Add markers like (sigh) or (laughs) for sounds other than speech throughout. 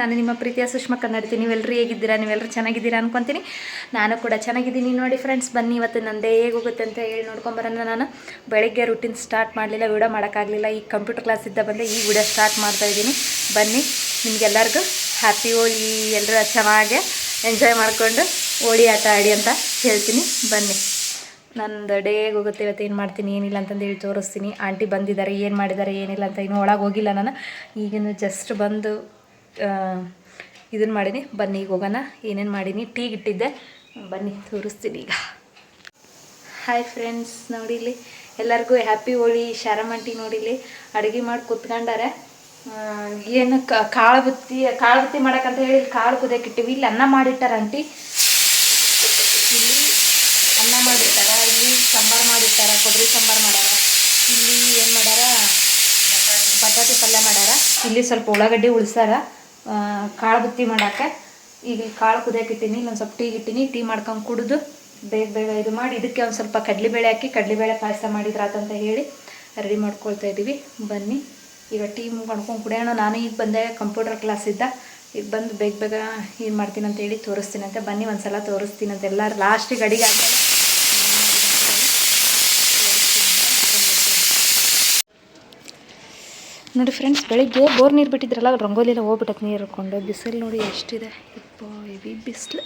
ನಾನು ನಿಮ್ಮ ಪ್ರೀತಿಯ ಸುಷ್ಮಾ ಕನ್ನಡತಿ. ನೀವೆಲ್ಲರೂ ಹೇಗಿದ್ದೀರಾ? ನೀವೆಲ್ಲರೂ ಚೆನ್ನಾಗಿದ್ದೀರಾ ಅನ್ಕೊತೀನಿ. ನಾನು ಕೂಡ ಚೆನ್ನಾಗಿದ್ದೀನಿ. ನೋಡಿ ಫ್ರೆಂಡ್ಸ್ ಬನ್ನಿ ಇವತ್ತು ನಂದೇ ಹೇಗೆ ಹೋಗುತ್ತೆ ಅಂತ ಹೇಳಿ ನೋಡ್ಕೊಂಬರೋಣ ನಾನು. ಬೆಳಗ್ಗೆ ರೂಟೀನ್ ಸ್ಟಾರ್ಟ್ ಮಾಡಲಿಲ್ಲ, ವಿಡಿಯೋ ಮಾಡೋಕ್ಕಾಗಲಿಲ್ಲ. ಈ ಕಂಪ್ಯೂಟರ್ ಕ್ಲಾಸಿಂದ ಬಂದೆ ಈ ವಿಡಿಯೋ ಸ್ಟಾರ್ಟ್ ಮಾಡ್ತಾ ಇದ್ದೀನಿ. ಬನ್ನಿ, ನಿಮಗೆಲ್ಲರಿಗೂ ಹ್ಯಾಪಿ ಹೋಳಿ ಎಲ್ಲರೂ ಚೆನ್ನಾಗೆ ಎಂಜಾಯ್ ಮಾಡಿಕೊಂಡು ಹೋಳಿ ಆಟ ಆಡಿ ಅಂತ ಹೇಳ್ತೀನಿ. ಬನ್ನಿ. ನಂದು ಹೇಗೆ ಹೋಗುತ್ತೆ. ಇವತ್ತು ಏನು ಮಾಡ್ತೀನಿ, ಏನಿಲ್ಲ ಅಂತಂದು ಹೇಳಿ ತೋರಿಸ್ತೀನಿ. ಆಂಟಿ ಬಂದಿದ್ದಾರೆ, ಏನು ಮಾಡಿದ್ದಾರೆ, ಏನಿಲ್ಲ ಅಂತ ಇನ್ನೂ ಒಳಗೆ ಹೋಗಿಲ್ಲ ನಾನು. ಈಗಿನ ಜಸ್ಟ್ ಬಂದು ಇದನ್ನು ಮಾಡೀನಿ. ಬನ್ನಿ ಈಗ ಹೋಗೋಣ. ಏನೇನು ಮಾಡೀನಿ? ಟೀಗೆ ಇಟ್ಟಿದ್ದೆ ಬನ್ನಿ ತೋರಿಸ್ತೀನಿ ಈಗ. ಹಾಯ್ ಫ್ರೆಂಡ್ಸ್ ನೋಡಿ ಇಲ್ಲಿ ಎಲ್ಲರಿಗೂ ಹ್ಯಾಪಿ ಹೋಳಿ ಶಾರಮಂಟಿ ನೋಡಿಲಿ ಅಡುಗೆ ಮಾಡಿ ಕುತ್ಕೊಂಡಾರೆ. ಏನು ಕಾಳು ಬುತ್ತಿ ಕಾಳು ಬುತ್ತಿ ಮಾಡಕ್ಕಂತ ಹೇಳಿ ಕಾಳು ಕುದಿಯಕ್ಕೆ ಇಟ್ಟಿವಿ ಇಲ್ಲಿ ಅನ್ನ ಮಾಡಿಟ್ಟಾರ ಆಂಟಿ. ಇಲ್ಲಿ ಅನ್ನ ಮಾಡಿಟ್ಟಾರ ಇಲ್ಲಿ ಸಾಂಬಾರು ಮಾಡಿಟ್ಟಾರ ಕೊಬ್ಬರಿ ಸಾಂಬಾರು ಮಾಡ್ಯಾರ. ಇಲ್ಲಿ ಏನು ಮಾಡ್ಯಾರ? ಬಟಾಟೆ ಪಲ್ಯ ಮಾಡ್ಯಾರ. ಇಲ್ಲಿ ಸ್ವಲ್ಪ ಉಳ್ಳಾಗಡ್ಡಿ ಉಳ್ಸಾರ ಆ, ಕಾಳು ಬುತ್ತಿ ಮಾಡೋಕ್ಕೆ. ಈಗ ಕಾಳು ಕುದಿಯಾಕಿಟ್ಟಿನಿ ಒಂದು ಸ್ವಲ್ಪ ಟೀ ಇಟ್ಟೀನಿ. ಟೀ ಮಾಡ್ಕೊಂಡು ಕುಡಿದು ಬೇಗ ಬೇಗ ಇದು ಮಾಡಿ, ಇದಕ್ಕೆ ಒಂದು ಸ್ವಲ್ಪ ಕಡಲೆಬೇಳೆ ಹಾಕಿ, ಕಡಲೆಬೇಳೆ ಪಾಯಸ ಮಾಡಿದ್ರಾತಂತ ಹೇಳಿ ರೆಡಿ ಮಾಡ್ಕೊಳ್ತಾ ಇದ್ದೀವಿ ಬನ್ನಿ, ಈಗ ಟೀ ಮಾಡ್ಕೊಂಡು ಕುಡಿಯೋಣ. ನಾನು ಈಗ ಬಂದೆ ಕಂಪ್ಯೂಟರ್ ಕ್ಲಾಸ್ ಇದ್ದ. ಈಗ ಬಂದು ಬೇಗ ಬೇಗ ಏನು ಮಾಡ್ತೀನಿ ಅಂತ ಹೇಳಿ ತೋರಿಸ್ತೀನಿ ಅಂತ. ಬನ್ನಿ, ಒಂದ್ಸಲ ತೋರಿಸ್ತೀನಿ ತೋರಿಸ್ತೀನಂತೆ ಎಲ್ಲರೂ ಲಾಸ್ಟಿಗೆ ಅಡಿಗೆ ಆದ್ಮೇಲೆ ನೋಡಿ ಫ್ರೆಂಡ್ಸ್ ಬೆಳಿಗ್ಗೆ ಬೋರ್ ನೀರು ಬಿಟ್ಟಿದ್ರಲ್ಲ ರಂಗೋಲಿ ಎಲ್ಲ ಹೋಗ್ಬಿಟ್ಟತ್ ನೀರು ಹಿಡ್ಕೊಂಡು. ಬಿಸಿಲು ನೋಡಿ ಎಷ್ಟಿದೆ. ಇಪ್ಪ ಹೆವಿ ಬಿಸಿಲು.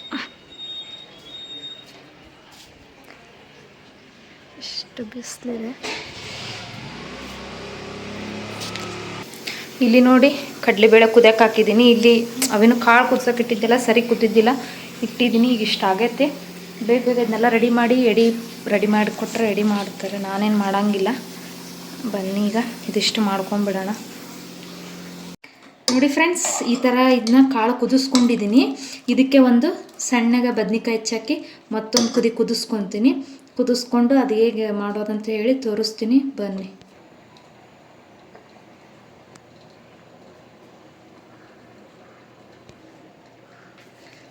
ಎಷ್ಟು ಬಿಸಿಲಿದೆ. ಇಲ್ಲಿ ನೋಡಿ ಕಡಲೆಬೇಳೆ ಕುದಿಯಕ್ಕೆ ಹಾಕಿದ್ದೀನಿ. ಇಲ್ಲಿ ಅವೇನು ಕಾಳು ಕುದ್ಸಕ್ಕೆ ಇಟ್ಟಿದ್ದೆಲ್ಲ, ಸರಿ ಕುದ್ದಿದ್ದಿಲ್ಲ. ಇಟ್ಟಿದ್ದೀನಿ, ಈಗ ಇಷ್ಟ ಆಗೈತೆ. ಬೇಗ ಬೇಗ ಇದನ್ನೆಲ್ಲ ರೆಡಿ ಮಾಡಿ, ಎಡಿ ರೆಡಿ ಮಾಡಿ ಕೊಟ್ಟರೆ ರೆಡಿ ಮಾಡ್ತಾರೆ. ನಾನೇನು ಮಾಡಂಗಿಲ್ಲ. ಬನ್ನಿ ಈಗ, ಇದಿಷ್ಟು ಮಾಡ್ಕೊಂಬಿಡೋಣ ನೋಡಿ ಫ್ರೆಂಡ್ಸ್, ಈ ಥರ ಇದನ್ನ ಕಾಳು ಕುದಿಸ್ಕೊಂಡಿದ್ದೀನಿ. ಇದಕ್ಕೆ ಒಂದು ಸಣ್ಣಗೆ ಬದ್ನಿಕಾಯಿ ಹೆಚ್ಚಾಕಿ ಮತ್ತೊಂದು ಕುದಿ ಕುದಿಸ್ಕೊತೀನಿ. ಕುದಿಸ್ಕೊಂಡು ಅದು ಹೇಗೆ ಮಾಡೋದಂತ ಹೇಳಿ ತೋರಿಸ್ತೀನಿ, ಬನ್ನಿ.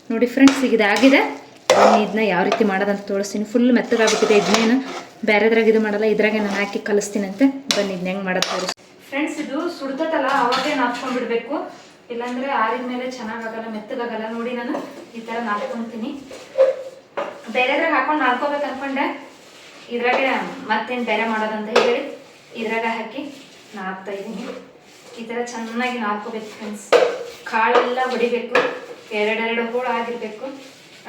ನೋಡಿ ಫ್ರೆಂಡ್ಸ್, ಈಗ ಇದಾಗಿದೆ. ಬನ್ನಿ, ಇದನ್ನ ಯಾವ ರೀತಿ ಮಾಡೋದಂತ ತೋರಿಸ್ತೀನಿ. ಫುಲ್ ಮೆತ್ತಗಾಗ್ಬಿಟ್ಟಿದೆ ಇದನ್ನೇನು ಬೇರೆದ್ರಾಗ ಇದು ಮಾಡಲ್ಲ, ಇದ್ರಾಗೆ ನಾನು ಹಾಕಿ ಕಲಿಸ್ತೀನಂತೆ. ಇದನ್ನ ಹೆಂಗೆ ಮಾಡೋದು ಫ್ರೆಂಡ್ಸ್ ಇದು ಸುಡ್ತತ್ತಲ್ಲ ಅವಾಗೇ ನಾದ್ಕೊಂಡ್ಬಿಡ್ಬೇಕು ಇಲ್ಲಾಂದ್ರೆ ಆರಿದ ಮೇಲೆ ಚೆನ್ನಾಗಾಗಲ್ಲ, ಮೆತ್ತಗಾಗಲ್ಲ. ನೋಡಿ ನಾನು, ಈ ಥರ ನಾದ್ಕೊತೀನಿ. ಬೇರೆದ್ರಾಗ ಹಾಕೊಂಡು ನಾದ್ಕೋಬೇಕು ಅನ್ಕೊಂಡೆ. ಇದ್ರಾಗೆ ಮತ್ತೇನು ಬೇರೆ ಮಾಡೋದಂತ ಹೇಳಿ, ಇದ್ರಾಗ ಹಾಕಿ ನಾದ್ತಾ ಇದ್ದೀನಿ. ಈ ಥರ ಚೆನ್ನಾಗಿ ನಾದ್ಕೋಬೇಕು ಫ್ರೆಂಡ್ಸ್ ಕಾಳೆಲ್ಲ ಹೊಡಿಬೇಕು ಎರಡೆರಡು ಹೋಳು ಆಗಿರಬೇಕು.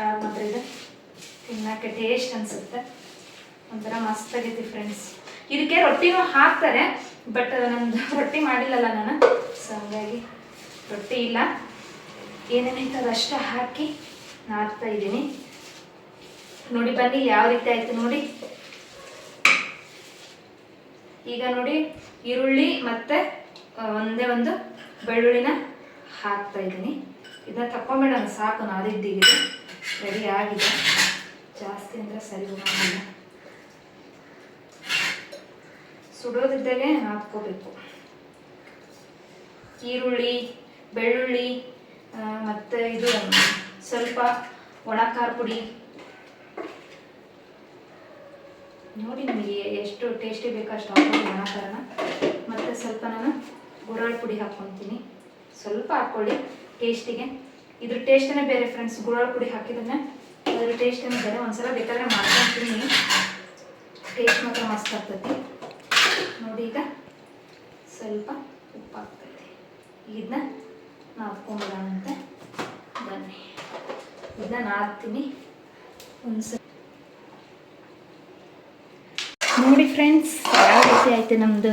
ಆಗ ಮಾತ್ರ ಇದು. ತಿನ್ನಕ್ಕೆ ಟೇಸ್ಟ್ ಅನ್ಸುತ್ತೆ. ಒಂಥರ ಮಸ್ತ್ ಆಗೈತಿ ಫ್ರೆಂಡ್ಸ್ ಇದಕ್ಕೆ ರೊಟ್ಟಿನೂ ಹಾಕ್ತಾರೆ ಬಟ್ ನಮ್ದು (laughs) ರೊಟ್ಟಿ ಮಾಡಿಲ್ಲಲ್ಲ ನಾನು. ಸೊ ಹಂಗಾಗಿ ರೊಟ್ಟಿ ಇಲ್ಲ. ಏನೇನೈತೆ ಅದಷ್ಟು ಹಾಕಿ ನಾರ್ತಾ ಇದ್ದೀನಿ. ನೋಡಿ, ಬನ್ನಿ ಯಾವ ರೀತಿ ಆಯಿತು ನೋಡಿ. ಈಗ ನೋಡಿ, ಈರುಳ್ಳಿ ಮತ್ತೆ ಒಂದೇ ಒಂದು ಬೆಳ್ಳುಳ್ಳಿನ ಹಾಕ್ತಾ ಇದ್ದೀನಿ. ಇದನ್ನ ತಕೊಂಬೇಡ ಸಾಕು ನಾದಿದ್ದೀವಿ ರೆಡಿ ಆಗಿದೆ. ಜಾಸ್ತಿ ಅಂದರೆ ಸರಿ ಹೋಗಲ್ಲ ಸುಡೋದಿದ್ದಾಗೆ ಹಾಕ್ಕೋಬೇಕು. ಈರುಳ್ಳಿ, ಬೆಳ್ಳುಳ್ಳಿ ಮತ್ತು ಮತ್ತೆ ಇದು ಸ್ವಲ್ಪ ಒಣ ಖಾರ ಪುಡಿ. ನೋಡಿ ನಿಮಗೆ ಎಷ್ಟು ಟೇಸ್ಟಿ ಬೇಕೋ ಅಷ್ಟು ಹಾಕ್ಕೊಂಡು ಒಣ ಖಾರನ ಮತ್ತು ಸ್ವಲ್ಪ ನಾನು ಗುರಳ್ ಪುಡಿ ಹಾಕ್ಕೊತೀನಿ. ಸ್ವಲ್ಪ ಹಾಕ್ಕೊಳ್ಳಿ ಟೇಸ್ಟಿಗೆ ಇದ್ರ ಟೇಸ್ಟೇ ಬೇರೆ ಫ್ರೆಂಡ್ಸ್ ಗುರಳ್ ಪುಡಿ ಹಾಕಿದ್ರೆ ಅದ್ರ ಟೇಸ್ಟೇ ಬೇರೆ. ಒಂದ್ಸಲ ಬೇಕಾದ್ರೆ ಮಾಡ್ಕೊತೀನಿ. ಟೇಸ್ಟ್ ಮಾತ್ರ ಮಸ್ತ್ ಆಗ್ತೈತಿ. ನೋಡಿ ಈಗ ಸ್ವಲ್ಪ ಉಪ್ಪಾಗ್ತೈತೆ ಇದನ್ನ ನಾದ್ಕೊಂಬಿಡೋಣಂತೆ ಬನ್ನಿ. ಇದನ್ನ ನಾದ್ತೀನಿ. ಒಂದ್ಸಲ ನೋಡಿ ಫ್ರೆಂಡ್ಸ್, ಯಾವ ರೀತಿ ಆಯ್ತು ನಮ್ಮದು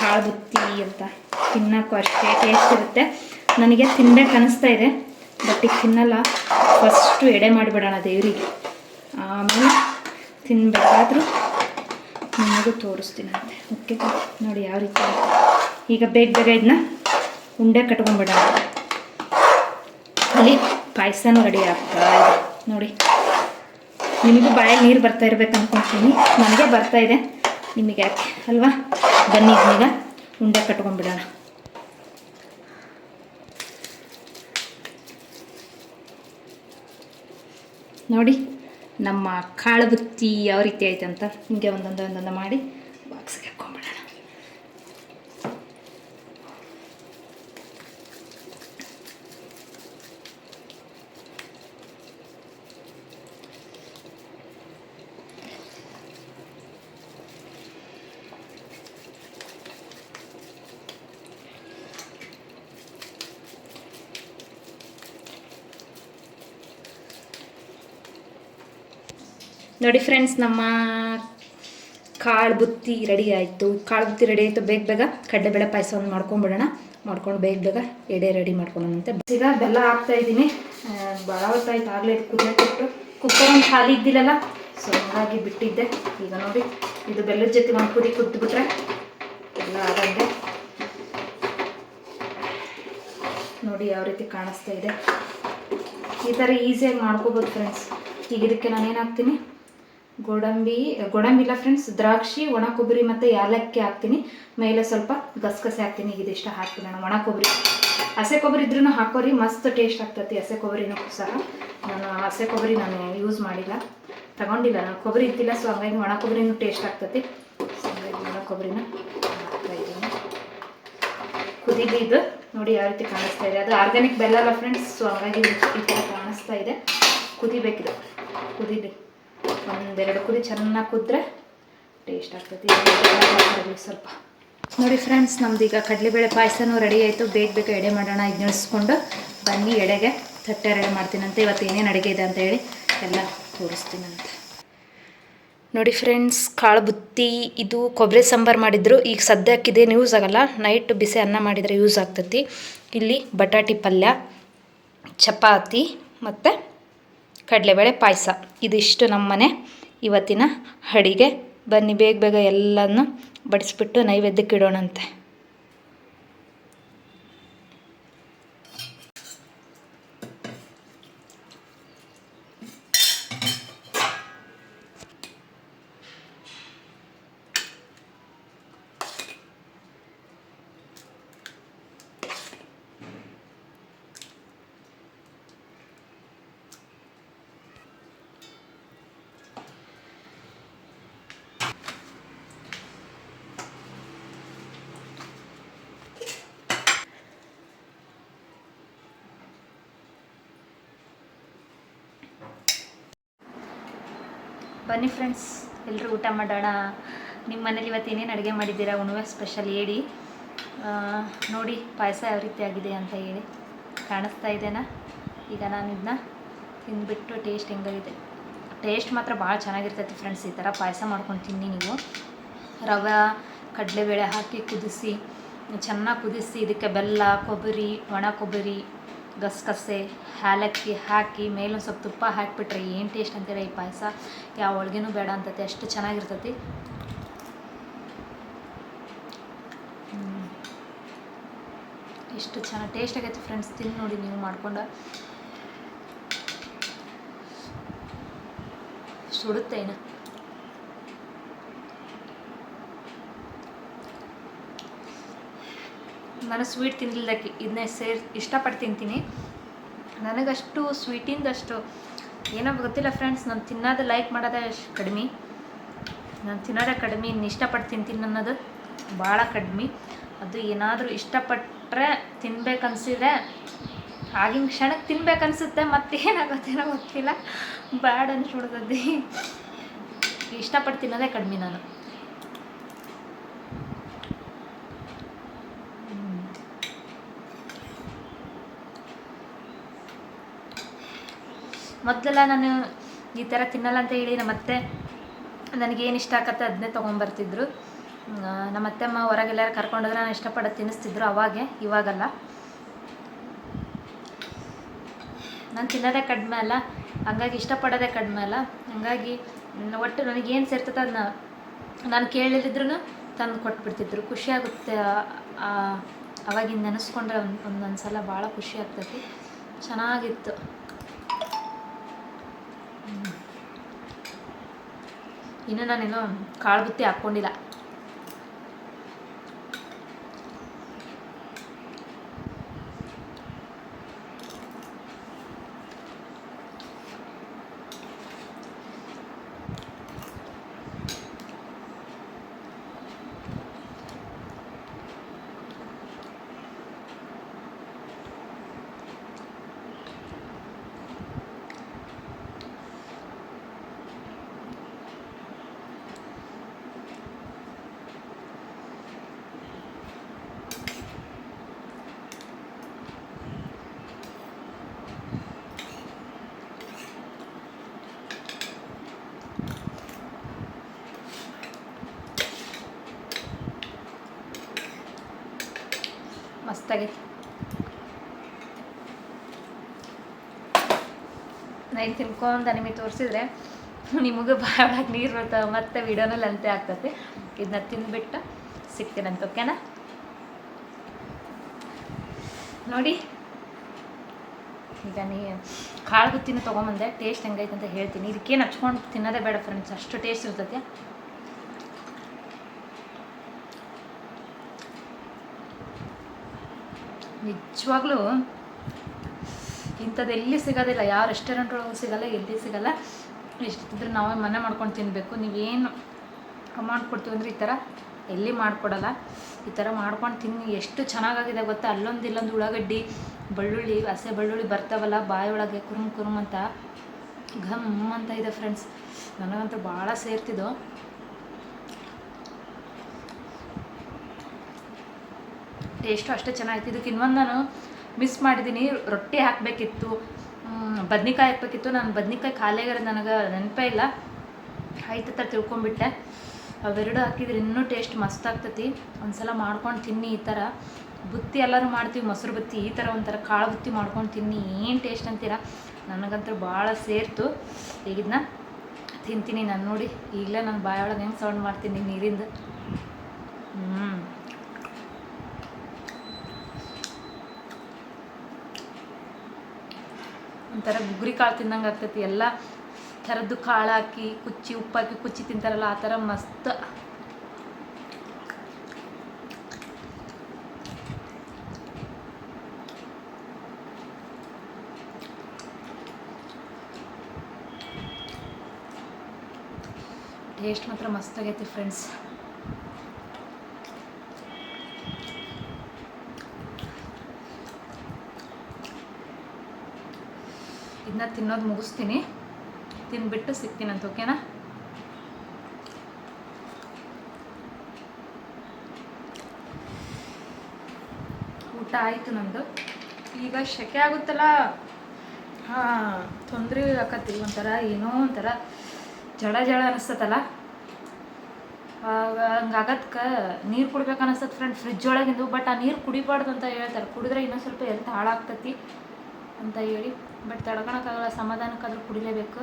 ಕಾಳು ಬುತ್ತಿ ಅಂತ. ತಿನ್ನೋಕ್ಕೂ ಅಷ್ಟೇ ಟೇಸ್ಟ್ ಇರುತ್ತೆ. ನನಗೆ ತಿನ್ಬೇಕು ಅನಿಸ್ತಾ ಇದೆ. ಬಟ್ ಈಗ ತಿನ್ನಲ್ಲ. ಫಸ್ಟು ಎಡೆ ಮಾಡಿಬಿಡೋಣ ದೇವರಿಗೆ. ಆಮೇಲೆ ತಿನ್ನಬೇಕಾದ್ರೂ ನಿಮಗೂ ತೋರಿಸ್ತೀನಿ. ಓಕೆ ನೋಡಿ ಯಾವ ರೀತಿ ಈಗ ಬೇಗ ಬೇಗ ಇದನ್ನ ಉಂಡೆ ಕಟ್ಕೊಂಡ್ಬಿಡೋಣ. ಅಲ್ಲಿ ಪಾಯಸನೂ ರೆಡಿ ಆಗ್ತಾ ಇದೆ. ನೋಡಿ, ನಿಮಗೂ ಬಾಯಲ್ಲಿ ನೀರು ಬರ್ತಾ ಇರ್ಬೇಕು ಅನ್ಕೊಂತೀನಿ. ನನಗೆ ಬರ್ತಾ ಇದೆ. ನಿಮಗೆ ಯಾಕೆ ಅಲ್ವಾ? ಬನ್ನಿ ಈಗ ಉಂಡೆ ಕಟ್ಕೊಂಡ್ಬಿಡೋಣ. ನೋಡಿ ನಮ್ಮ ಕಾಳು ಬುತ್ತಿ ಯಾವ ರೀತಿ ಐತೆ ಅಂತ ಹಿಂಗೆ ಒಂದೊಂದು ಒಂದೊಂದು ಮಾಡಿ ಬಾಕ್ಸ್ಗೆ ಹಾಕ್ಕೊಂಬಿಡೋಣ ನೋಡಿ ಫ್ರೆಂಡ್ಸ್ ನಮ್ಮ ಕಾಳು ಬುತ್ತಿ ರೆಡಿ ಆಯಿತು. ಕಾಳು ಬುತ್ತಿ ರೆಡಿ ಆಯಿತು. ಬೇಗ ಬೇಗ ಕಡಲೆಬೇಳೆ ಪಾಯಸವನ್ನು ಮಾಡ್ಕೊಂಡ್ಬಿಡೋಣ ಮಾಡ್ಕೊಂಡು ಬೇಗ ಬೇಗ ಎಡೆ ರೆಡಿ ಮಾಡ್ಕೊಳ್ಳೋಣಂತೆ ಈಗ ಬೆಲ್ಲ ಹಾಕ್ತಾ ಇದ್ದೀನಿ. ಭಾಳ ಹೊತ್ತಾಯ್ತು. ಆಗಲೇ ಕುದಿಯೋಕ್ಕಿಟ್ಟು ಕುಕ್ಕರ್ ಒಂದು ಖಾಲಿ ಇದ್ದಿಲ್ಲಲ್ಲ? ಸೊ ಹಾಗಾಗಿ ಬಿಟ್ಟಿದ್ದೆ. ಈಗ ನೋಡಿ, ಇದು ಬೆಲ್ಲದ ಜೊತೆ ಒಂದು ಕುದಿ ಕುದ್ದುಬಿಟ್ರೆ ಎಲ್ಲ ಆಗಂತೆ ನೋಡಿ ಯಾವ ರೀತಿ ಕಾಣಿಸ್ತಾ ಇದೆ. ಈ ಥರ ಈಸಿಯಾಗಿ ಮಾಡ್ಕೋಬೋದು ಫ್ರೆಂಡ್ಸ್ ಈಗ ಇದಕ್ಕೆ ನಾನು ಏನು ಹಾಕ್ತೀನಿ? ಗೋಡಂಬಿ ಗೋಡಂಬಿ ಇಲ್ಲ ಫ್ರೆಂಡ್ಸ್ ದ್ರಾಕ್ಷಿ, ಒಣ ಕೊಬ್ಬರಿ ಮತ್ತು ಏಲಕ್ಕಿ ಹಾಕ್ತೀನಿ. ಮೇಲೆ ಸ್ವಲ್ಪ ಗಸಗಸೆ ಹಾಕ್ತೀನಿ. ಇದಿಷ್ಟು ಹಾಕ್ತೀನಿ ನಾನು ಒಣ ಕೊಬ್ಬರಿ. ಹಸೆ ಕೊಬ್ಬರಿ ಇದ್ರೂ ಹಾಕೋರಿ, ಮಸ್ತ್ ಟೇಸ್ಟ್ ಆಗ್ತೈತಿ ಹಸೆ ಕೊಬ್ಬರಿನೂ ಸಹ. ನಾನು ಹಸೆ ಕೊಬ್ಬರಿ ನಾನು ಯೂಸ್ ಮಾಡಿಲ್ಲ. ತಗೊಂಡಿಲ್ಲ ನಾನು. ಕೊಬ್ಬರಿ ಇತ್ತಿಲ್ಲ ಸೊ ಹಂಗಾಗಿ ಒಣ ಕೊಬ್ಬರಿನೂ ಟೇಸ್ಟ್ ಆಗ್ತೈತಿ. ಸೊ ಹಂಗಾಗಿ ಒಣ ಕೊಬ್ಬರಿನ ಹಾಕ್ತಾಯಿದ್ದೀನಿ ಕುದೀಲಿ ಇದು. ನೋಡಿ ಯಾವ ರೀತಿ ಕಾಣಿಸ್ತಾ ಇದೆ. ಅದು ಆರ್ಗ್ಯಾನಿಕ್ ಬೆಲ್ಲ ಅಲ್ಲ ಫ್ರೆಂಡ್ಸ್ ಸೊ ಹಂಗಾಗಿ ಈ ಥರ ಕಾಣಿಸ್ತಾ ಇದೆ. ಕುದಿಬೇಕಿದು. ಕುದಿಲಿ. ಒಂದೆರಡು ಕುದಿ ಚೆನ್ನಾಗಿ ಕುದ್ರೆ ಟೇಸ್ಟ್ ಆಗ್ತೈತಿ ಸ್ವಲ್ಪ ನೋಡಿ ಫ್ರೆಂಡ್ಸ್ ನಮ್ದು ಈಗ ಕಡಲೆಬೇಳೆ ಪಾಯಸನೂ ರೆಡಿ ಆಯಿತು. ಬೇಗ ಬೇಗ ಎಡೆ ಮಾಡೋಣ. ಇದು ಬನ್ನಿ ಎಡೆಗೆ. ತಟ್ಟೆ ರೆಡಿ ಮಾಡ್ತೀನಂತೆ. ಇವತ್ತು ಏನೇನು ಅಡುಗೆ ಇದೆ ಅಂತ ಹೇಳಿ ಎಲ್ಲ ತೋರಿಸ್ತೀನಂತೆ. ನೋಡಿ ಫ್ರೆಂಡ್ಸ್ ಕಾಳು ಬುತ್ತಿ, ಇದು ಕೊಬ್ಬರಿ ಸಾಂಬಾರು ಮಾಡಿದ್ರು. ಈಗ ಸದ್ಯಕ್ಕಿದೇನು ಯೂಸ್ ಆಗಲ್ಲ. ನೈಟ್ ಬಿಸಿ ಅನ್ನ ಮಾಡಿದರೆ ಯೂಸ್ ಆಗ್ತೈತಿ. ಇಲ್ಲಿ ಬಟಾಟಿ ಪಲ್ಯ, ಚಪಾತಿ ಮತ್ತು ಕಡಲೆಬೇಳೆ ಪಾಯಸ. ಇದಿಷ್ಟು ನಮ್ಮನೆ ಇವತ್ತಿನ ಅಡಿಗೆ. ಬನ್ನಿ ಬೇಗ ಬೇಗ ಎಲ್ಲನೂ ಬಡಿಸ್ಬಿಟ್ಟು ನೈವೇದ್ಯಕ್ಕೆ ಇಡೋಣಂತೆ. ಬನ್ನಿ ಫ್ರೆಂಡ್ಸ್ ಎಲ್ಲರೂ ಊಟ ಮಾಡೋಣ. ನಿಮ್ಮ ಮನೇಲಿ ಇವತ್ತು ಏನೇನು ಅಡುಗೆ ಮಾಡಿದ್ದೀರಾ? ಉಣುವೆ ಸ್ಪೆಷಲ್ ಹೇಳಿ. ನೋಡಿ ಪಾಯಸ ಯಾವ ರೀತಿ ಆಗಿದೆ ಅಂತ ಹೇಳಿ. ಕಾಣಿಸ್ತಾ ಇದೆನಾ? ಈಗ ನಾನು ಇದನ್ನ ತಿಂದುಬಿಟ್ಟು ಟೇಸ್ಟ್ ಹೆಂಗಾಗಿದೆ ಟೇಸ್ಟ್ ಮಾತ್ರ ಭಾಳ ಚೆನ್ನಾಗಿರ್ತೈತಿ ಫ್ರೆಂಡ್ಸ್ ಈ ಥರ ಪಾಯಸ ಮಾಡ್ಕೊಂಡು ತಿನ್ನಿ ನೀವು. ರವೆ, ಕಡಲೆಬೇಳೆ ಹಾಕಿ ಕುದಿಸಿ, ಚೆನ್ನಾಗಿ ಕುದಿಸಿ, ಇದಕ್ಕೆ ಬೆಲ್ಲ, ಕೊಬ್ಬರಿ, ಒಣ ಕೊಬ್ಬರಿ ಗಸಗಸೆ ಏಲಕ್ಕಿ ಹಾಕಿ ಮೇಲೊಂದು ಸ್ವಲ್ಪ ತುಪ್ಪ ಹಾಕಿಬಿಟ್ರೆ ಏನು ಟೇಸ್ಟ್ ಅಂತೀರ ಈ ಪಾಯಸ? ಯಾವ ಹೋಳ್ಗೆನೂ ಬೇಡ ಅಂತತಿ, ಅಷ್ಟು ಚೆನ್ನಾಗಿರ್ತತಿ. ಇಷ್ಟು ಎಷ್ಟು ಚೆನ್ನಾಗಿ ಟೇಸ್ಟ್ ಆಗೈತೆ ಫ್ರೆಂಡ್ಸ್ ತಿಂದು ನೋಡಿ ನೀವು ಮಾಡ್ಕೊಂಡು. ಸುಡುತ್ತೆ ನಾನು ಸ್ವೀಟ್ ತಿನ್ನಲಿಲ್ಲಕ್ಕೆ ಇದನ್ನೇ ಸೇರಿ, ಇಷ್ಟಪಟ್ಟು ತಿಂತೀನಿ. ನನಗಷ್ಟು ಸ್ವೀಟಿಂದಷ್ಟು ಏನೋ ಗೊತ್ತಿಲ್ಲ ಫ್ರೆಂಡ್ಸ್ ನಾನು ತಿನ್ನೋದು ಲೈಕ್ ಮಾಡೋದೇ ಅಷ್ಟು ಕಡಿಮೆ. ನಾನು ತಿನ್ನೋದೇ ಕಡಿಮೆ, ಇನ್ನು ಇಷ್ಟಪಟ್ಟು ತಿಂತೀನಿ ಅನ್ನೋದು ಭಾಳ ಕಡಿಮೆ. ಅದು ಏನಾದರೂ ಇಷ್ಟಪಟ್ಟರೆ ತಿನ್ಬೇಕನ್ಸಿದ್ರೆ, ಆಗಿನ ಕ್ಷಣಕ್ಕೆ ತಿನ್ಬೇಕನ್ಸುತ್ತೆ, ಮತ್ತೇನಾಗುತ್ತೇನೋ ಗೊತ್ತಿಲ್ಲ. ಬ್ಯಾಡ್ ಅನ್ಸ್ಬಿಡ್ತದೆ. ಇಷ್ಟಪಟ್ಟು ತಿನ್ನೋದೇ ಕಡಿಮೆ ನಾನು. ಮೊದಲೆಲ್ಲ ನಾನು ಈ ಥರ ತಿನ್ನಲ್ಲ ಅಂತ ಹೇಳಿ ನಮ್ಮ ಅತ್ತೆ ನನಗೇನು ಇಷ್ಟ ಆಗತ್ತೆ ಅದನ್ನೇ ತೊಗೊಂಬರ್ತಿದ್ರು. ನಮ್ಮ ಅತ್ತೆಮ್ಮ ಹೊರಗೆಲ್ಲರೂ ಕರ್ಕೊಂಡೋದ್ರೆ ನಾನು ಇಷ್ಟಪಡೋದು ತಿನ್ನಿಸ್ತಿದ್ರು ಅವಾಗೆ, ಇವಾಗಲ್ಲ. ನಾನು ತಿನ್ನೋದೇ ಕಡಿಮೆ ಅಲ್ಲ, ಹಂಗಾಗಿ ಇಷ್ಟಪಡೋದೇ ಕಡಿಮೆ ಅಲ್ಲ. ಹಂಗಾಗಿ ಒಟ್ಟು ನನಗೇನು ಸೇರ್ತದೆ ಅದನ್ನ ನಾನು ಕೇಳಿದ್ರು ತಂದು ಕೊಟ್ಬಿಡ್ತಿದ್ರು. ಖುಷಿ ಆಗುತ್ತೆ, ಆ- ಆ- ಅವಾಗಿಂದ ನೆನೆಸ್ಕೊಂಡ್ರೆ ಒಂದು ಒಂದೊಂದು ಸಲ ಭಾಳ ಖುಷಿ ಆಗ್ತೈತಿ ಚೆನ್ನಾಗಿತ್ತು. ಇನ್ನು ನಾನೇನು ಕಾಳು ಬುತ್ತಿ ಹಾಕ್ಕೊಂಡಿಲ್ಲ. ನಾ ಈಗ ತಿನ್ಕೊಂತ ನಿಮಗೆ ತೋರಿಸಿದ್ರೆ ನಿಮಗೆ ಭಾಳ ನೀರು ಬರ್ತಾವೆ, ಮತ್ತೆ ವಿಡಿಯೋನಲ್ಲಿ ಅಂತೆ ಆಗ್ತೈತಿ. ಇದನ್ನ ತಿಂದುಬಿಟ್ಟು ಸಿಗ್ತೀನಂತ, ಓಕೆನಾ? ನೋಡಿ. ಈಗ ನೀ ಕಾಳು ಗುತ್ತಿನ ತೊಗೊಂಬಂದೆ, ಟೇಸ್ಟ್ ಹೆಂಗೈತೆ ಅಂತ ಹೇಳ್ತೀನಿ. ಇದಕ್ಕೇನು ಹಚ್ಕೊಂಡು ತಿನ್ನೋದೇ ಬೇಡ ಫ್ರೆಂಡ್ಸ್ ಅಷ್ಟು ಟೇಸ್ಟ್ ಇರ್ತೈತೆ. ನಿಜವಾಗ್ಲೂ ಇಂಥದ್ದು ಎಲ್ಲಿ ಸಿಗೋದಿಲ್ಲ ಯಾವ ರೆಸ್ಟೋರೆಂಟ್ ಒಳಗೂ ಸಿಗಲ್ಲ, ಎಲ್ಲಿ ಸಿಗಲ್ಲ. ಎಷ್ಟಿದ್ರೆ ನಾವೇ ಮನೆ ಮಾಡ್ಕೊಂಡು ತಿನ್ನಬೇಕು ನೀವೇನು ಅಮೌಂಟ್ ಕೊಡ್ತೀವಿ ಅಂದರೆ ಈ ಥರ ಎಲ್ಲಿ ಮಾಡಿಕೊಡಲ್ಲ. ಈ ಥರ ಮಾಡ್ಕೊಂಡು ತಿನ್ನಿ, ಎಷ್ಟು ಚೆನ್ನಾಗಾಗಿದೆ ಗೊತ್ತಾ? ಅಲ್ಲೊಂದು ಇಲ್ಲೊಂದು ಉಳ್ಳಾಗಡ್ಡಿ, ಬೆಳ್ಳುಳ್ಳಿ, ಹಸೆ ಬೆಳ್ಳುಳ್ಳಿ ಬರ್ತಾವಲ್ಲ ಬಾಯಿ ಒಳಗೆ ಕುರುಮ್ ಕುರುಮ್ ಅಂತ. ಘಮ್ ಅಂತ ಇದೆ ಫ್ರೆಂಡ್ಸ್ ನನಗಂತೂ ಭಾಳ ಸೇರ್ತಿದ್ದು. ಟೇಸ್ಟು ಅಷ್ಟೇ ಚೆನ್ನಾಗಿತ್ತು. ಇದಕ್ಕೆ ಇನ್ನೊಂದು ನಾನು ಮಿಸ್ ಮಾಡಿದ್ದೀನಿ ರೊಟ್ಟಿ ಹಾಕಬೇಕಿತ್ತು. ಬದ್ನಿಕಾಯಿ ಹಾಕ್ಬೇಕಿತ್ತು. ನಾನು ಬದ್ನಿಕಾಯಿ ಖಾಲಿ ಆಗಿರೋದು ನನಗೆ ನೆನಪೇ ಇಲ್ಲ. ಆಯ್ತು ಥರ ತಿಳ್ಕೊಂಬಿಟ್ಟೆ ಅವೆರಡು ಹಾಕಿದ್ರೆ ಇನ್ನೂ ಟೇಸ್ಟ್ ಮಸ್ತ್ ಒಂದು ಸಲ ಮಾಡ್ಕೊಂಡು ತಿನ್ನಿ ಈ ಥರ ಬುತ್ತಿ ಎಲ್ಲರೂ ಮಾಡ್ತೀವಿ, ಮೊಸರು ಬುತ್ತಿ ಈ ಥರ ಒಂಥರ ಕಾಳು ಬುತ್ತಿ ಮಾಡ್ಕೊಂಡು ತಿನ್ನಿ. ಏನು ಟೇಸ್ಟ್ ಅಂತೀರ? ನನಗಂತೂ ಭಾಳ ಸೇರ್ತು. ಈಗಿದ್ನ ತಿಂತೀನಿ. ನಾನು ನೋಡಿ, ಈಗಲೇ ನಾನು ಬಾಯೊಳಗೆ ಹೆಂಗೆ ಸೌಂಡ್ ಮಾಡ್ತೀನಿ ನೀರಿಂದು. ಹ್ಞೂ ಒಂಥರ ಗುಗ್ರಿ ಕಾಳು ತಿಂದಂಗೆ ಆಗ್ತೈತಿ. ಎಲ್ಲ ಥರದ್ದು ಕಾಳು ಹಾಕಿ, ಕುಚ್ಚಿ, ಉಪ್ಪಾಕಿ, ಕುಚ್ಚಿ ತಿಂತಾರಲ್ಲ, ಆ ಥರ ಮಸ್ತ್. ಟೇಸ್ಟ್ ಮಾತ್ರ ಮಸ್ತಾಗೈತಿ ಫ್ರೆಂಡ್ಸ್ ಇದನ್ನ ತಿನ್ನೋದು ಮುಗಿಸ್ತೀನಿ. ತಿನ್ಬಿಟ್ಟು ಸಿಗ್ತೀನಂತ ಓಕೆನಾ ಊಟ ಆಯಿತು ನಂದು. ಈಗ ಶೆಕೆ ಆಗುತ್ತಲ್ಲ? ಹಾಂ, ತೊಂದರೆ ಆಕತಿ ಒಂಥರ ಏನೋ ಒಂಥರ ಜಡ ಜಳ ಅನಿಸ್ತತಲ್ಲ? ಹಂಗಾಗತ್ಕ ನೀರು ಕುಡ್ಬೇಕು ಅನಿಸ್ತದೆ ಫ್ರೆಂಡ್ ಫ್ರಿಜ್ ಒಳಗಿಂದು ಬಟ್ ಆ ನೀರು ಕುಡಿಬಾರ್ದು ಅಂತ ಹೇಳ್ತಾರೆ. ಕುಡಿದ್ರೆ ಇನ್ನೊಂದು ಸ್ವಲ್ಪ ಎಲ್ತ್ ಹಾಳಾಗ್ತತಿ ಅಂತ ಹೇಳಿ ಬಟ್ ತಡ್ಕೊಳಕ್ಕಾಗಲ್ಲ ಸಮಾಧಾನಕ್ಕಾದ್ರೂ ಕುಡಿಲೇಬೇಕು.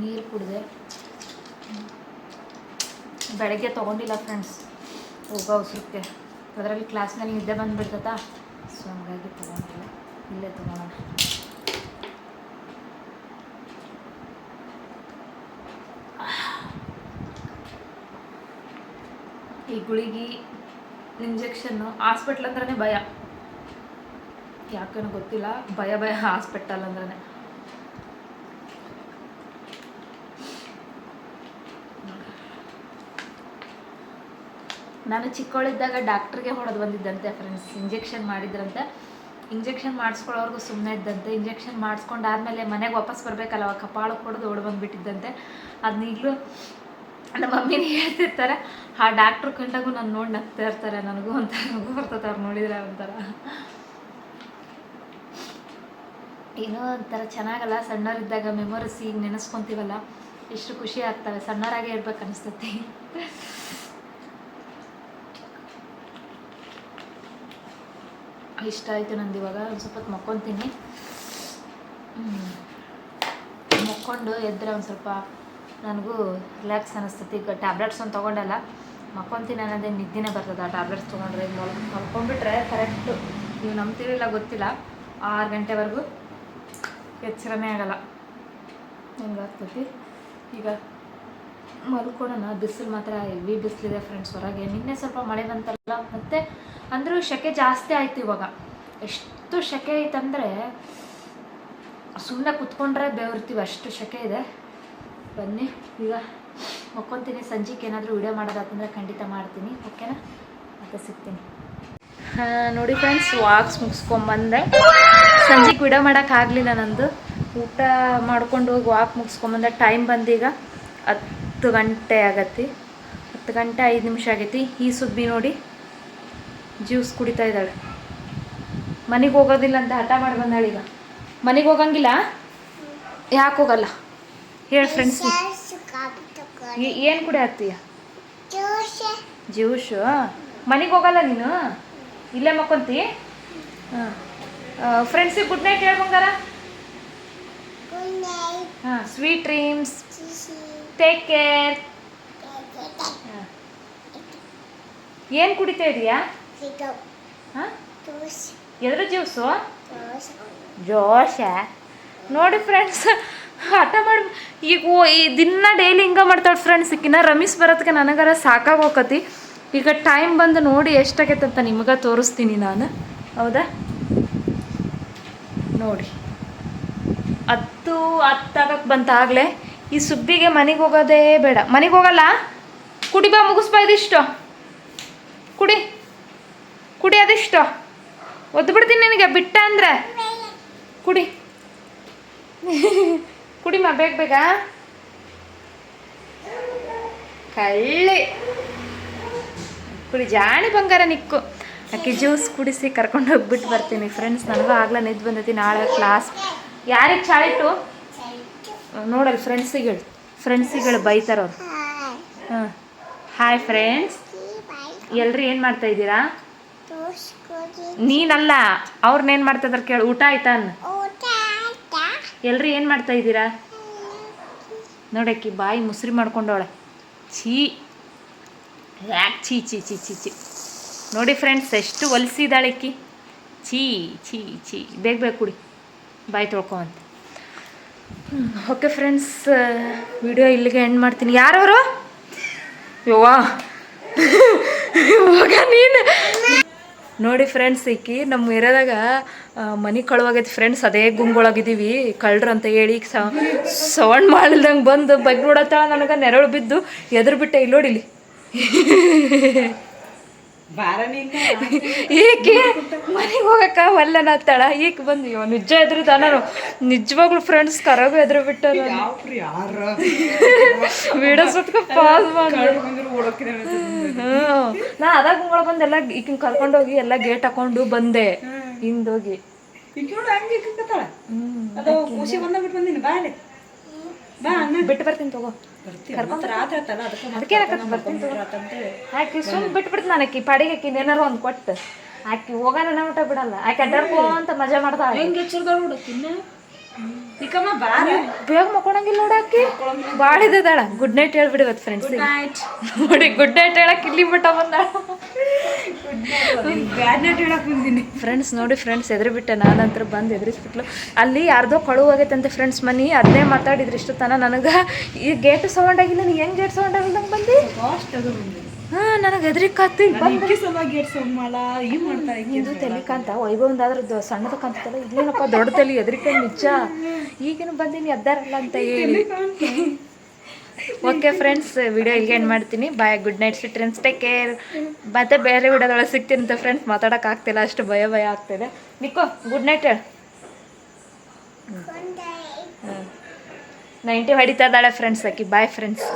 ನೀರು ಕುಡಿದೆ. ಬೆಳಗ್ಗೆ ತೊಗೊಂಡಿಲ್ಲ ಫ್ರೆಂಡ್ಸ್ ಹೋಗೋ ಅವಸರಕ್ಕೆ. ಅದರಲ್ಲಿ ಕ್ಲಾಸ್ನಲ್ಲಿ ನಿದ್ದೆ ಬಂದುಬಿಡ್ತತಾ? ಸೊ ಹಂಗಾಗಿ ತೊಗೊಂಡಿಲ್ಲ. ಇಲ್ಲೇ ತೊಗೊಳೋಣ. ಈ ಗುಳಿಗೆ ಇಂಜೆಕ್ಷನ್ನು ಹಾಸ್ಪಿಟ್ಲ್ ಅಂದ್ರೆ ಭಯ. ಯಾಕೇನೋ ಗೊತ್ತಿಲ್ಲ, ಭಯ ಭಯ ಹಾಸ್ಪಿಟಲ್ ಅಂದ್ರೆ ನಾನು ಚಿಕ್ಕವಳಿದ್ದಾಗ ಡಾಕ್ಟ್ರಿಗೆ ಹೊಡೆದು ಬಂದಿದ್ದಂತೆ ಫ್ರೆಂಡ್ಸ್ ಇಂಜೆಕ್ಷನ್ ಮಾಡಿದ್ರಂತೆ. ಇಂಜೆಕ್ಷನ್ ಮಾಡಿಸ್ಕೊಳ್ಳೋರ್ಗು ಸುಮ್ಮನೆ ಇದ್ದಂತೆ. ಇಂಜೆಕ್ಷನ್ ಮಾಡಿಸ್ಕೊಂಡಾದ್ಮೇಲೆ ಮನೆಗೆ ವಾಪಸ್ ಬರಬೇಕಲ್ಲ ಕಪಾಳಕ್ಕೆ ಹೊಡೆದು ಓಡ್ ಬಂದುಬಿಟ್ಟಿದ್ದಂತೆ. ಅದನ್ನ ಈಗಲೂ ನಮ್ಮ ಮಮ್ಮಿನ ಹೇಳ್ತಿರ್ತಾರೆ. ಆ ಡಾಕ್ಟ್ರ್ ಕಂಡಾಗೂ ನಾನು ನೋಡಿ ನಗ್ತಾ ಇರ್ತಾರೆ, ನನಗೂ ಅಂತ ನಗು ಬರ್ತದೆ ಅವ್ರು ನೋಡಿದ್ರೆ ಒಂಥರ. ಏನೋ ಒಂಥರ ಚೆನ್ನಾಗಲ್ಲ, ಸಣ್ಣವರಿದ್ದಾಗ ಮೆಮೊರೀಸ್ ಈಗ ನೆನೆಸ್ಕೊತೀವಲ್ಲ ಎಷ್ಟು ಖುಷಿ ಆಗ್ತವೆ, ಸಣ್ಣವರಾಗೇ ಇರ್ಬೇಕು ಅನಿಸ್ತೈತಿ. ಇಷ್ಟ ಆಯಿತು ನಂದು ಇವಾಗ, ಒಂದು ಸ್ವಲ್ಪ ಹೊತ್ತು ಮಕ್ಕೊತೀನಿ. ಮಕ್ಕೊಂಡು ಎದ್ದರೆ ಒಂದು ಸ್ವಲ್ಪ, ನನಗೂ ರಿಲ್ಯಾಕ್ಸ್ ಅನಿಸ್ತೈತಿ ಈಗ ಟ್ಯಾಬ್ಲೆಟ್ಸ್ ಒಂದು ತೊಗೊಂಡಲ್ಲ. ಮಕ್ಕೊತೀನಿ ಅನ್ನೋದೇ ನಿದ್ದೆನೇ ಬರ್ತದೆ ಆ ಟ್ಯಾಬ್ಲೆಟ್ಸ್ ತೊಗೊಂಡ್ರೆ ಮಲ್ ಮಲ್ಕೊಂಡ್ಬಿಟ್ರೆ ಕರೆಕ್ಟು ನೀವು ನಂಬ್ತೀರಿಲ್ಲ ಗೊತ್ತಿಲ್ಲ. ಆರು ಗಂಟೆವರೆಗೂ ಎಚ್ಚರನೇ ಆಗಲ್ಲ. ಹೆಂಗಾಗ್ತೈತಿ ಈಗ ಮಲ್ಕೊಳ್ಳೋಣ ಬಿಸಿಲು ಮಾತ್ರ ಹೆವಿ ಬಿಸಿಲಿದೆ ಫ್ರೆಂಡ್ಸ್ ಹೊರಗೆ. ನಿನ್ನೆ ಸ್ವಲ್ಪ ಮಳೆ ಬಂತಲ್ಲ? ಮತ್ತು ಅಂದರೂ ಸೆಕೆ ಜಾಸ್ತಿ ಆಯ್ತು ಇವಾಗ. ಎಷ್ಟು ಸೆಕೆ ಐತಂದರೆ ಸುಮ್ಮನೆ ಕುತ್ಕೊಂಡ್ರೆ ಬೇವರ್ತೀವಿ. ಅಷ್ಟು ಸೆಕೆ ಇದೆ. ಬನ್ನಿ, ಈಗ ಮಕ್ಕೊತೀನಿ ಸಂಜೆಗೆ ಏನಾದರೂ ವಿಡಿಯೋ ಮಾಡೋದಾತಂದ್ರೆ ಖಂಡಿತ ಮಾಡ್ತೀನಿ ಓಕೆನಾ ಮತ್ತೆ ಸಿಗ್ತೀನಿ. ನೋಡಿ ಫ್ರೆಂಡ್ಸ್ ವಾಕ್ಸ್ ಮುಗಿಸ್ಕೊಂಬಂದೆ. ಸಂಜೆಗೆ ವಿಡಿಯೋ ಮಾಡೋಕ್ಕಾಗಲಿಲ್ಲ ನಂದು. ಊಟ ಮಾಡ್ಕೊಂಡು ಹೋಗಿ ವಾಕ್ ಮುಗಿಸ್ಕೊಂಬಂದೆ. ಟೈಮ್ ಬಂದೀಗ ಹತ್ತು ಗಂಟೆ ಆಗತ್ತಿ. ಹತ್ತು ಗಂಟೆ ಐದು ನಿಮಿಷ ಆಗೈತಿ. ಈ ಸುದ್ದಿ ನೋಡಿ ಜ್ಯೂಸ್ ಕುಡಿತಾ ಇದ್ದಾಳೆ. ಮನೆಗೆ ಹೋಗೋದಿಲ್ಲ ಅಂತ ಹಠ ಮಾಡಿ ಬಂದಾಳೀಗ. ಮನೆಗೆ ಹೋಗಂಗಿಲ್ಲ? ಯಾಕೆ ಹೋಗಲ್ಲ? ಹೇಳಿ ಫ್ರೆಂಡ್ಸ್ ಏನು ಕುಡಿ ಹಾಕ್ತೀಯ? ಜ್ಯೂಸು ಮನೆಗೆ ಹೋಗಲ್ಲ ನೀನು? ಇಲ್ಲೇ ಮಕ್ಕೊಂತಿ? ಹಾಂ. ಫ್ರೆಂಡ್ಸಿಗೆ ಗುಡ್ ನೈಟ್ ಹೇಳ್ಬಂಗಾರ ಹಾಂ ಸ್ವೀಟ್ ಡ್ರೀಮ್ಸ್ ಟೇಕ್ ಕೇರ್ ಏನು ಕುಡಿತಾ ಇದೀಯಾ? ಹಾಂ? ಎದ್ರ ಜ್ಯೂಸು ಜೋಶ? ನೋಡಿ ಫ್ರೆಂಡ್ಸ್ ಹಠ ಮಾಡಿ. ಈಗ ಈ ದಿನ ಡೈಲಿ ಹಿಂಗೆ ಮಾಡ್ತಾಳೆ ಫ್ರೆಂಡ್ಸ್ ಈಕಿನ. ರಮೇಶ್ ಬರೋದಕ್ಕೆ ನನಗಾರ ಸಾಕಾಗೋಕತಿ. ಈಗ ಟೈಮ್ ಬಂದು ನೋಡಿ ಎಷ್ಟಾಗೈತೆ ಅಂತ ನಿಮಗೆ ತೋರಿಸ್ತೀನಿ ನಾನು. ಹೌದಾ? ನೋಡಿ. ಹತ್ತು ಹತ್ತಾಗಕ್ಕೆ ಬಂತಾಗಲೇ ಈ ಸುಬ್ಬಿಗೆ ಮನೆಗೆ ಹೋಗೋದೇ ಬೇಡ. ಮನೆಗೆ ಹೋಗಲ್ಲ? ಕುಡಿ ಬಾ, ಮುಗಿಸ್ಬಾ, ಇದಿಷ್ಟು. ಕುಡಿ. ಕುಡಿ, ಅದಿಷ್ಟು. ಒದ್ದು ಬಿಡ್ತೀನಿ ನಿನಗೆ ಬಿಟ್ಟ ಅಂದರೆ ಕುಡಿ. (laughs) ಕುಡಿಮ ಬೇಗ ಬೇಗ? ಕಳ್ಳಿ. ಕುಡಿ ಜಾಣಿ ಬಂಗಾರ ನಿಕ್ಕು. ಅಕ್ಕಿ ಜ್ಯೂಸ್ ಕುಡಿಸಿ ಕರ್ಕೊಂಡು ಹೋಗ್ಬಿಟ್ಟು ಬರ್ತೀನಿ ಫ್ರೆಂಡ್ಸ್ ನನಗೂ ಆಗ್ಲೇ ನಿದ್ದು ಬಂದೈತಿ ನಾಳೆ ಕ್ಲಾಸ್ ಯಾರಿಗೆ ಚಾಳಿಟ್ಟು ನೋಡಲ್ಲ ಫ್ರೆಂಡ್ಸಿಗಳು ಫ್ರೆಂಡ್ಸಿಗಳು ಬೈತಾರವ್ರು ಹಾಂ. ಹಾಯ್ ಫ್ರೆಂಡ್ಸ್ ಎಲ್ಲರೂ ಏನು ಮಾಡ್ತಾ ಇದ್ದೀರಾ? ನೀನಲ್ಲ ಅವ್ರನ್ನೇನು ಮಾಡ್ತಾ ಇದಾರೆ ಕೇಳು. ಊಟ ಆಯ್ತಾ ಅನ್ನ? ಎಲ್ರು ಏನು ಮಾಡ್ತಾ ಇದ್ದೀರಾ? ನೋಡಕ್ಕಿ ಬಾಯಿ ಮುಸ್ರಿ ಮಾಡ್ಕೊಂಡವಳೆ. ಛೀ. ಯಾಕೆ ಛೀ ಛೀ ಛೀ ಛೀ ಛೀ. ನೋಡಿ ಫ್ರೆಂಡ್ಸ್ ಎಷ್ಟು ಹೊಲಿಸಿದಾಳೆ ಅಕ್ಕಿ. ಛೀ ಛೀ ಛೀ. ಬೇಗ ಬೇಗ ಕುಡಿ. ಬಾಯಿ ತೊಳ್ಕೊ ಅಂತ. ಓಕೆ ಫ್ರೆಂಡ್ಸ್ ವಿಡಿಯೋ ಇಲ್ಲಿಗೆ ಎಂಡ್ ಮಾಡ್ತೀನಿ. ಯಾರವರು? ಯೋವಾ (laughs) ಇವಾಗ ನೀನು. ನೋಡಿ ಫ್ರೆಂಡ್ಸ್ ಈಕಿ ನಮ್ಮ ಏರಿಯಾದಾಗ ಮನೆ ಕಳುವಾಗೈತಿ ಫ್ರೆಂಡ್ಸ್ ಅದೇ ಗುಂಗೊಳಗಿದ್ದೀವಿ ಕಳ್ರು ಅಂತ ಹೇಳಿ ಈಗ ಸೌಂಡ್ ಮಾಡಿಲ್ದಂಗೆ ಬಂದು ಬಗ್ ನೋಡತ್ತಾಳ ನನಗೆ, ನೆರಳು ಬಿದ್ದು ಎದುರು ಬಿಟ್ಟೆ ಇಲ್ಲಿ. ನೋಡಿಲಿ (laughs) ಈಕೆ ಮನೆಗೆ ಹೋಗಕ್ಕ ಹೊಲ್ಲನಾತ್ತಾಳ ಈಕೆ ಬಂದು ಇವ ನಿಜ ಎದ್ರು ನಾನು ನಿಜವಾಗ್ಲು ಫ್ರೆಂಡ್ಸ್ ಕರಗು ಎದ್ರು ಬಿಟ್ಟ ವಿಡಿಯೋ ಸುತ್ತ ಪಾಸ್ ಮಾಡಿ. ನಾ ಅದಾಗ ಮುಂಗಳ ಬಂದು ಎಲ್ಲ ಈಕಿನ ಕರ್ಕೊಂಡೋಗಿ ಎಲ್ಲ ಗೇಟ್ ಹಾಕೊಂಡು ಬಂದೆ. ಹಿಂದೋಗಿ. ಬಿಟ್ಟು ಬರ್ತೀನಿ ತಗೋ. ಆಕಿ ಸುಮ್ ಬಿಟ್ಬಿಡ್ತು ನಾನು ಆಕಿ ಪಾಡಿಗೆ ಆಕಿ ಏನಾರು ಒಂದು ಕೊಟ್ಟು. ಆಕಿ ಹೋಗಾನ ಊಟ ಬಿಡಲ್ಲ. ಆಕಿ ಅಡ್ಡಾಡ್ಕೋ ಅಂತ ಮಜಾ ಮಾಡ್ತಾಳೆ ಬೇಗ ಮಕ್ಕೊಳಂಗಿಲ್ಲ ನೋಡಾಕಿ ಭಾಳ ಇದ್ದಾಳ ಗುಡ್ ನೈಟ್ ಹೇಳ್ಬಿಡಿವತ್ತು ಫ್ರೆಂಡ್ಸ್ ನೋಡಿ ಗುಡ್ ನೈಟ್ ಹೇಳಕ್ ಇಲ್ಲಿ ಬಿಟ್ಟ ಬಂದಾಳ. ಫ್ರೆಂಡ್ಸ್ ನೋಡಿ ಫ್ರೆಂಡ್ಸ್ ಎದುರು ಬಿಟ್ಟೆ. ನಾನಂತರ ಬಂದು ಎದುರಿಸ್ಬಿಟ್ಲು. ಅಲ್ಲಿ ಯಾರ್ದೋ ಕಳು ಆಗೈತಂತೆ ಫ್ರೆಂಡ್ಸ್ ಮನಿ. ಅದನ್ನೇ ಮಾತಾಡಿದ್ರು ಇಷ್ಟು ತನ ನನಗೆ. ಈ ಗೇಟ್ ಸೌಂಡ್ ಆಗಿಲ್ಲ. ನೀ ಹೆಂಗ್ ಗೇಟ್ ಸೌಂಡ್ ಆಗಿಲ್ದಂಗೆ ಬಂದಿ? ಹಾ ನನಗೆ ಎದ್ರಿಕಾತು ಇದು ತೆಲಿಕಾಂತ. ಕಾಂತ ವೈಭವಂದಾದ್ರೆ ಸಣ್ಣದ ಕಾಂತಲ್ಲ ಇದೇನಪ್ಪ ದೊಡ್ಡ ತಲೆ ಹೆದರಿಕೆ ನಿಜ? ಈಗೇನು ಬಂದೀನಿ ಎದ್ದಾರಲ್ಲ ಅಂತ ಹೇಳಿ. ಓಕೆ ಫ್ರೆಂಡ್ಸ್ ವಿಡಿಯೋ ಇಲ್ಲಿಗೆ ಏನು ಮಾಡ್ತೀನಿ. Bye good night sweet friends take care ಮತ್ತೆ ಬೇರೆ ವಿಡಿಯೋದೊಳಗೆ ಸಿಗ್ತೀನಿ ಅಂತ ಫ್ರೆಂಡ್ಸ್ ಮಾತಾಡಕ್ಕೆ ಆಗ್ತಿಲ್ಲ. ಅಷ್ಟು ಭಯ ಭಯ ಆಗ್ತಿದೆ. ನಿಕ್ಕೋ ಗುಡ್ ನೈಟ್ ಹೇಳು. ನೈಂಟಿ ಹೊಡಿತಾ ಇದ್ದಾಳೆ ಫ್ರೆಂಡ್ಸ್ ಆಕಿ. Bye friends